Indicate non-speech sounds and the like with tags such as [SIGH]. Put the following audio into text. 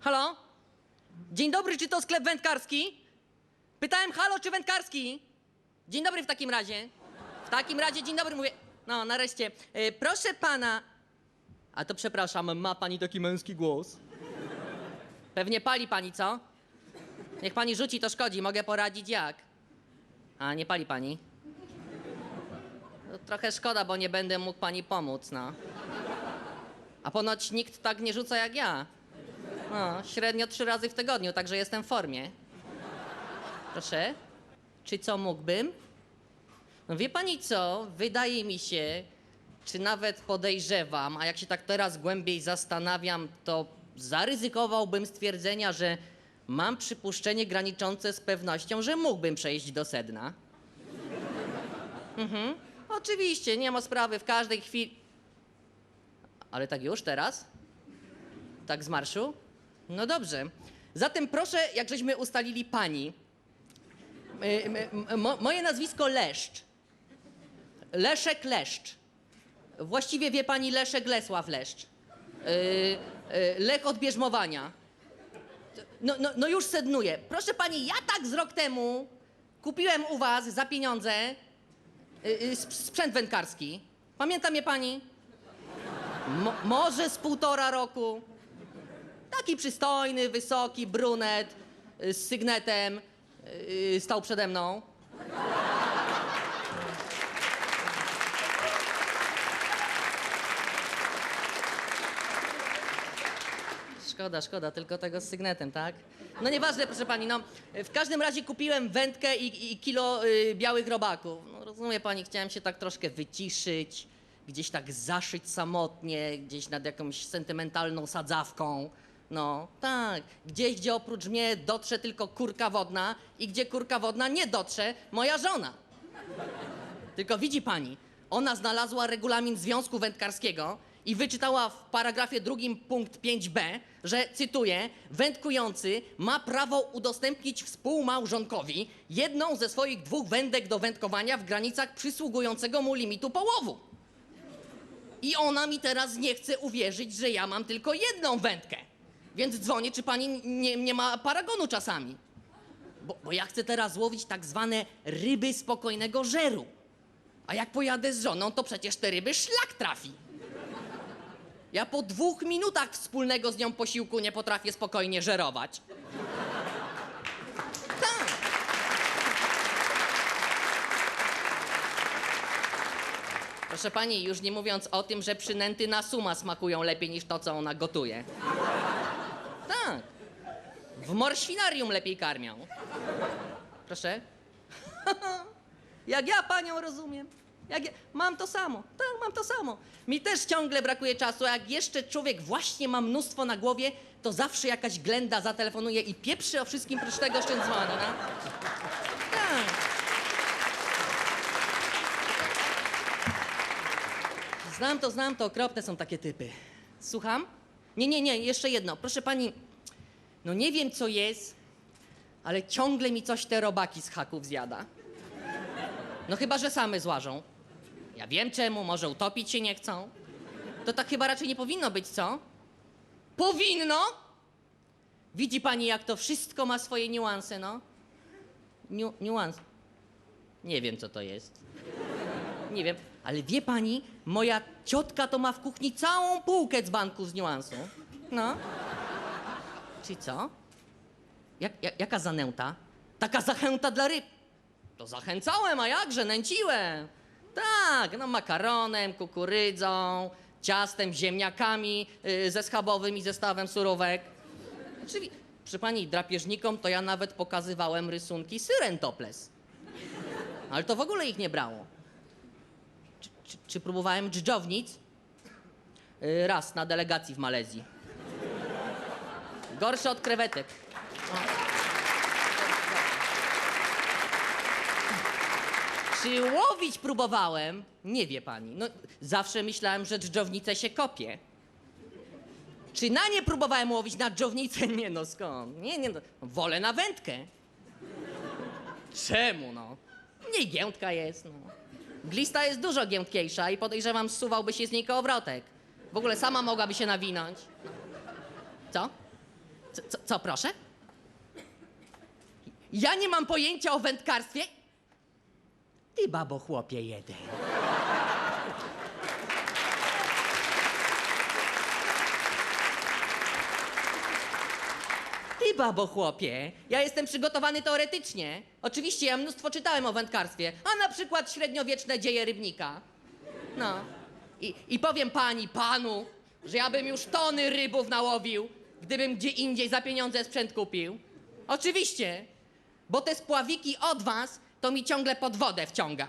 Halo? Dzień dobry, czy to sklep wędkarski? Pytałem, halo, czy wędkarski? Dzień dobry w takim razie. W takim razie, dzień dobry, mówię. No, nareszcie. E, proszę pana. A to przepraszam, ma pani taki męski głos? Pewnie pali pani, co? Niech pani rzuci, to szkodzi, mogę poradzić jak. A, nie pali pani? No, trochę szkoda, bo nie będę mógł pani pomóc, no. A ponoć nikt tak nie rzuca jak ja. No, średnio trzy razy w tygodniu, także jestem w formie. Proszę? Czy co mógłbym? No wie pani co? Wydaje mi się, czy nawet podejrzewam, a jak się tak teraz głębiej zastanawiam, to zaryzykowałbym stwierdzenia, że mam przypuszczenie graniczące z pewnością, że mógłbym przejść do sedna. Mhm. Oczywiście, nie ma sprawy, w każdej chwili. Ale tak już teraz? Tak z marszu? No dobrze. Zatem proszę, jak żeśmy ustalili pani. Y, mo, moje nazwisko Leszcz. Leszek Leszcz. Właściwie wie pani Leszek Lesław Leszcz. Y, y, Lech od bierzmowania. No, no, no już sednuję. Proszę pani, ja tak z rok temu kupiłem u was za pieniądze y, y, sp- sprzęt wędkarski. Pamięta mnie pani? Mo, może z półtora roku. Taki przystojny, wysoki, brunet y, z sygnetem y, stał przede mną. Szkoda, szkoda, tylko tego z sygnetem, tak? No nieważne, proszę pani, no w każdym razie kupiłem wędkę i, i kilo y, białych robaków. No rozumie pani, chciałem się tak troszkę wyciszyć, gdzieś tak zaszyć samotnie, gdzieś nad jakąś sentymentalną sadzawką. No, tak, gdzieś, gdzie oprócz mnie dotrze tylko kurka wodna i gdzie kurka wodna nie dotrze moja żona. Tylko widzi pani, ona znalazła regulamin Związku Wędkarskiego i wyczytała w paragrafie drugim punkt 5b, że, cytuję, wędkujący ma prawo udostępnić współmałżonkowi jedną ze swoich dwóch wędek do wędkowania w granicach przysługującego mu limitu połowu. I ona mi teraz nie chce uwierzyć, że ja mam tylko jedną wędkę. Więc dzwonię, czy pani nie, nie ma paragonu czasami. Bo, bo ja chcę teraz łowić tak zwane ryby spokojnego żeru. A jak pojadę z żoną, to przecież te ryby szlak trafi. Ja po dwóch minutach wspólnego z nią posiłku nie potrafię spokojnie żerować. Tak. Proszę pani, już nie mówiąc o tym, że przynęty na suma smakują lepiej niż to, co ona gotuje. Tak. W morświnarium lepiej karmią. Proszę? [LAUGHS] Jak ja panią rozumiem. Jak ja... Mam to samo. Tak, mam to samo. Mi też ciągle brakuje czasu, a jak jeszcze człowiek właśnie ma mnóstwo na głowie, to zawsze jakaś glenda zatelefonuje i pieprzy o wszystkim prócz tego, z czym dzwoni, no. Tak. Znam to, znam to, okropne są takie typy. Słucham? Nie, nie, nie, jeszcze jedno. Proszę pani, no nie wiem co jest, ale ciągle mi coś te robaki z haków zjada. No chyba, że same złażą. Ja wiem czemu, może utopić się nie chcą. To tak chyba raczej nie powinno być, co? Powinno? Widzi pani, jak to wszystko ma swoje niuanse, no? Niu, niuans. Nie wiem, co to jest. Nie wiem, ale wie pani, moja ciotka to ma w kuchni całą półkę dzbanku z niuansu. No. Czy co? Jak, jak, jaka zanęta? Taka zachęta dla ryb. To zachęcałem, a jakże, nęciłem. Tak, no makaronem, kukurydzą, ciastem, ziemniakami yy, ze schabowym i zestawem surówek. Czyli przy pani drapieżnikom to ja nawet pokazywałem rysunki syren topless. Ale to w ogóle ich nie brało. Czy, czy, czy próbowałem dżdżownic? Yy, raz na delegacji w Malezji. Gorsze od krewetek. Czy łowić próbowałem? Nie wie pani. No, zawsze myślałem, że dżdżownicę się kopie. Czy na nie próbowałem łowić na dżownicę? [LAUGHS] Nie no, skąd? Nie, nie no, wolę na wędkę. Czemu no? Nie giętka jest, no. Glista jest dużo giętkiejsza i podejrzewam, zsuwałby się z niej kołowrotek. W ogóle sama mogłaby się nawinąć. Co? Co, co, co proszę? Ja nie mam pojęcia o wędkarstwie? Ty babo chłopie jeden. Ty babo chłopie, ja jestem przygotowany teoretycznie. Oczywiście ja mnóstwo czytałem o wędkarstwie, a na przykład średniowieczne dzieje rybnika. No. I, I powiem pani, panu, że ja bym już tony rybów nałowił, gdybym gdzie indziej za pieniądze sprzęt kupił. Oczywiście, bo te spławiki od was to mi ciągle pod wodę wciąga.